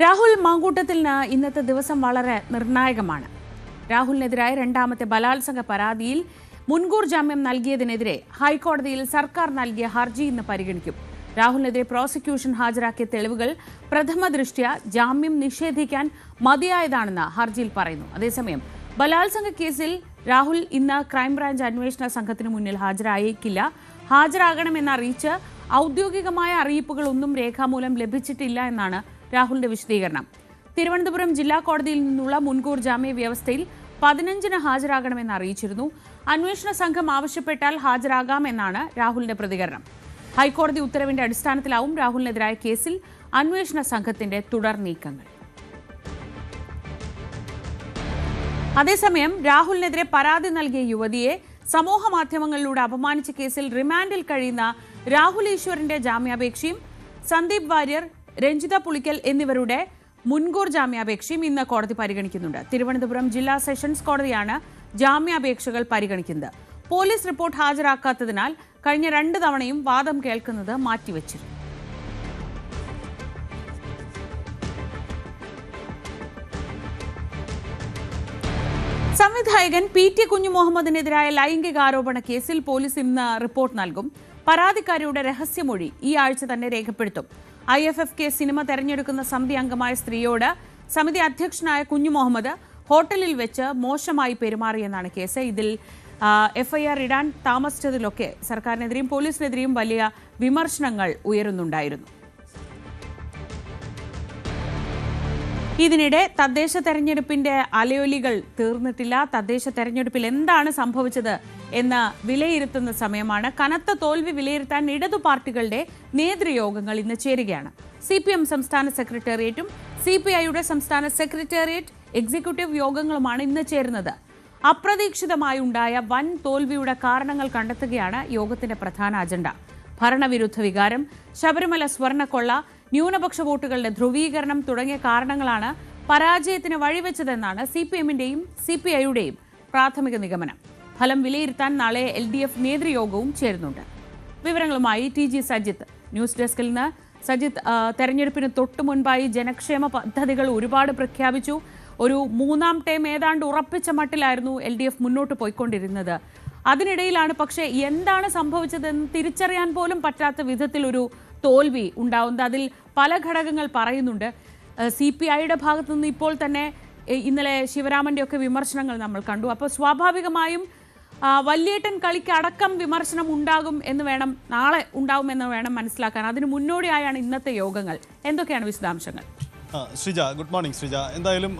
രാഹുൽ മാങ്കൂട്ടത്തിന് ഇന്നത്തെ ദിവസം വളരെ നിർണായകമാണ്. രാഹുലിനെതിരായ രണ്ടാമത്തെ ബലാത്സംഗ പരാതിയിൽ മുൻകൂർ ജാമ്യം നൽകിയതിനെതിരെ ഹൈക്കോടതിയിൽ സർക്കാർ നൽകിയ ഹർജി ഇന്ന് പരിഗണിക്കും. രാഹുലിനെതിരെ പ്രോസിക്യൂഷൻ ഹാജരാക്കിയ തെളിവുകൾ പ്രഥമ ദൃഷ്ട്യ ജാമ്യം നിഷേധിക്കാൻ മതിയായതാണെന്ന് ഹർജിയിൽ പറയുന്നു. അതേസമയം ബലാത്സംഗ കേസിൽ രാഹുൽ ഇന്ന് ക്രൈംബ്രാഞ്ച് അന്വേഷണ സംഘത്തിന് മുന്നിൽ ഹാജരായേക്കില്ല. ഹാജരാകണമെന്നറിയിച്ച് ഔദ്യോഗികമായ അറിയിപ്പുകളൊന്നും രേഖാമൂലം ലഭിച്ചിട്ടില്ല എന്നാണ് രാഹുലിന്റെ വിശദീകരണം. തിരുവനന്തപുരം ജില്ലാ കോടതിയിൽ നിന്നുള്ള മുൻകൂർ ജാമ്യ വ്യവസ്ഥയിൽ പതിനഞ്ചിന് ഹാജരാകണമെന്ന് അറിയിച്ചിരുന്നു. അന്വേഷണ സംഘം ആവശ്യപ്പെട്ടാൽ ഹാജരാകാമെന്നാണ് രാഹുലിന്റെ പ്രതികരണം. ഹൈക്കോടതി ഉത്തരവിന്റെ അടിസ്ഥാനത്തിലാവും രാഹുലിനെതിരായ കേസിൽ അന്വേഷണ സംഘത്തിന്റെ തുടർ നീക്കങ്ങൾ. അതേസമയം രാഹുലിനെതിരെ പരാതി നൽകിയ യുവതിയെ സമൂഹ മാധ്യമങ്ങളിലൂടെ അപമാനിച്ച കേസിൽ റിമാൻഡിൽ കഴിയുന്ന രാഹുൽ ഈശ്വറിന്റെ ജാമ്യാപേക്ഷയും സന്ദീപ് വാര്യർ രഞ്ജിത പുളിക്കൽ എന്നിവരുടെ മുൻകൂർ ജാമ്യാപേക്ഷയും ഇന്ന് കോടതി പരിഗണിക്കുന്നുണ്ട്. തിരുവനന്തപുരം ജില്ലാ സെഷൻസ് കോടതിയാണ് ജാമ്യാപേക്ഷകൾ പരിഗണിക്കുന്നത്. പോലീസ് റിപ്പോർട്ട് ഹാജരാക്കാത്തതിനാൽ കഴിഞ്ഞ രണ്ട് തവണയും വാദം കേൾക്കുന്നത് മാറ്റിവച്ചിരുന്നു. സംവിധായകൻ പി ടി കുഞ്ഞു മുഹമ്മദിനെതിരായ ലൈംഗിക ആരോപണ കേസിൽ പോലീസ് ഇന്ന് റിപ്പോർട്ട് നൽകും. പരാതിക്കാരിയുടെ രഹസ്യമൊഴി ഈ ആഴ്ച തന്നെ രേഖപ്പെടുത്തും. I F F K cinema തെരഞ്ഞെടുക്കുന്ന സമിതി അംഗമായ സ്ത്രീയോട് സമിതി അധ്യക്ഷനായ കുഞ്ഞു മുഹമ്മദ് ഹോട്ടലിൽ വെച്ച് മോശമായി പെരുമാറിയെന്നാണ് കേസ്. ഇതിൽ എഫ്ഐആർ ഇടാൻ താമസിച്ചതിലൊക്കെ സർക്കാരിനെതിരെയും പോലീസിനെതിരെയും വലിയ വിമർശനങ്ങൾ ഉയരുന്നുണ്ടായിരുന്നു. ഇതിനിടെ തദ്ദേശ തെരഞ്ഞെടുപ്പിന്റെ അലയൊലികൾ തീർന്നിട്ടില്ല. തദ്ദേശ തെരഞ്ഞെടുപ്പിൽ എന്താണ് സംഭവിച്ചത് എന്ന് വിലയിരുത്തുന്ന സമയമാണ്. കനത്ത തോൽവി വിലയിരുത്താൻ ഇടതു പാർട്ടികളുടെ നേതൃയോഗങ്ങൾ ഇന്ന് ചേരുകയാണ്. സി പി എം സംസ്ഥാന സെക്രട്ടേറിയറ്റും സി പി ഐയുടെ സംസ്ഥാന സെക്രട്ടേറിയറ്റ് എക്സിക്യൂട്ടീവ് യോഗങ്ങളുമാണ് ഇന്ന് ചേരുന്നത്. അപ്രതീക്ഷിതമായി ഉണ്ടായ വൻ തോൽവിയുടെ കാരണങ്ങൾ കണ്ടെത്തുകയാണ് യോഗത്തിന്റെ പ്രധാന അജണ്ട. ഭരണവിരുദ്ധ വികാരം ശബരിമല സ്വർണക്കൊള്ള ന്യൂനപക്ഷ വോട്ടുകളുടെ ധ്രുവീകരണം തുടങ്ങിയ കാരണങ്ങളാണ് പരാജയത്തിന് വഴിവെച്ചതെന്നാണ് സി പി എമ്മിന്റെയും സി പി ഐയുടെയും പ്രാഥമിക നിഗമനം. ഫലം വിലയിരുത്താൻ നാളെ എൽ ഡി എഫ് നേതൃയോഗവും ചേരുന്നുണ്ട്. വിവരങ്ങളുമായി ടി ജി സജിത്ത്. ന്യൂസ് ഡെസ്കിൽ നിന്ന് സജിത്ത് തെരഞ്ഞെടുപ്പിന് തൊട്ടു മുൻപായി ജനക്ഷേമ പദ്ധതികൾ ഒരുപാട് പ്രഖ്യാപിച്ചു. ഒരു മൂന്നാം ടൈം ഏതാണ്ട് ഉറപ്പിച്ച മട്ടിലായിരുന്നു എൽ മുന്നോട്ട് പോയിക്കൊണ്ടിരുന്നത്. അതിനിടയിലാണ് പക്ഷേ എന്താണ് സംഭവിച്ചതെന്ന് തിരിച്ചറിയാൻ പോലും പറ്റാത്ത വിധത്തിൽ ഒരു തോൽവി ഉണ്ടാവുന്നത്. അതിൽ പല ഘടകങ്ങൾ പറയുന്നുണ്ട്. സി പി ഐയുടെ ഭാഗത്തു നിന്ന് ഇപ്പോൾ തന്നെ ഇന്നലെ ശിവരാമന്റെ ഒക്കെ വിമർശനങ്ങൾ നമ്മൾ കണ്ടു. അപ്പോൾ സ്വാഭാവികമായും വല്യേട്ടൻ കളിക്ക് അടക്കം വിമർശനം ഉണ്ടാകും എന്ന് വേണം നാളെ ഉണ്ടാകുമെന്ന് വേണം മനസ്സിലാക്കാൻ. അതിന് മുന്നോടിയായാണ് ഇന്നത്തെ യോഗങ്ങൾ. എന്തൊക്കെയാണ് വിശദാംശങ്ങൾ? Sreeja good morning Sreeja. എന്തായാലും